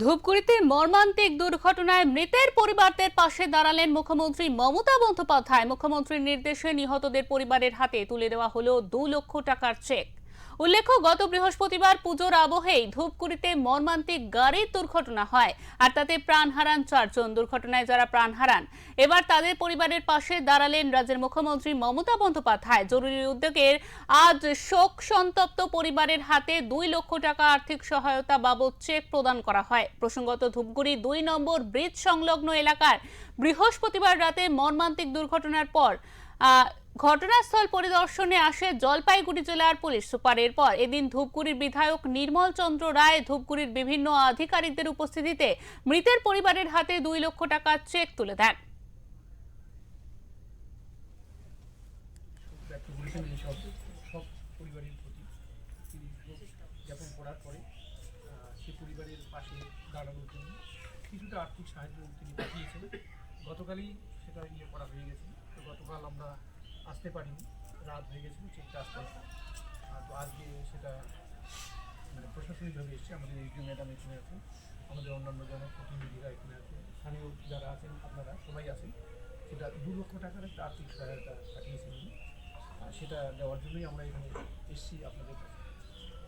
ধূপগুড়িতে মর্মান্তিক দুর্ঘটনায় মৃতের পরিবারদের পাশে দাঁড়ালেন মুখ্যমন্ত্রী মমতা বন্দ্যোপাধ্যায়। মুখ্যমন্ত্রীর নির্দেশে নিহতদের পরিবারের হাতে তুলে দেওয়া হলো দু লক্ষ টাকার চেক। উল্লেখ্য, গত বৃহস্পতিবার পুজোর আবহেই ধূপগুড়িতে মর্মান্তিক গাড়ির দুর্ঘটনা হয় আর তাতে প্রাণ হারান চারজন। দুর্ঘটনায় যারা প্রাণ হারান, এবার তাদের পরিবারের পাশে দাঁড়ালেন রাজ্যের মুখ্যমন্ত্রী মমতা বন্দ্যোপাধ্যায়। জরুরি উদ্যোগের আজ শোক সন্তপ্ত পরিবারের হাতে দুই লক্ষ টাকা আর্থিক সহায়তা বাবদ চেক প্রদান করা হয়। প্রসঙ্গত, ধূপগুড়ি দুই নম্বর ব্রিজ সংলগ্ন এলাকার বৃহস্পতিবার রাতে মর্মান্তিক দুর্ঘটনার পর ঘটনাস্থল পরিদর্শনে আসে জলপাইগুড়ি জেলার পুলিশ সুপার। এরপর এদিন ধূপগুড়ির বিধায়ক নির্মল চন্দ্র রায় ধূপগুড়ির বিভিন্ন আধিকারিকদের উপস্থিতিতে মৃতের পরিবারের হাতে দুই লক্ষ টাকা চেক তুলে দেন। পরে আর্থিক সাহায্য তিনি গতকালই সেটা ইয়ে করা হয়ে গেছে। তো গতকাল আমরা আসতে পারিনি, রাত হয়ে গেছিল চেকটা আসতে তো আজকে সেটা মানে প্রশাসনিকভাবে এসছে, আমাদের এই ম্যাডাম এখানে আছেন, আমাদের অন্যান্য জনপ্রতিনিধিরা এখানে আছেন, স্থানীয় যারা আছেন, আপনারা সবাই আছেন, সেটা দু লক্ষ টাকার একটা আর্থিক সহায়তা পাঠিয়েছেন আর সেটা দেওয়ার জন্যই আমরা এখানে এসেছি আপনাদের কাছে।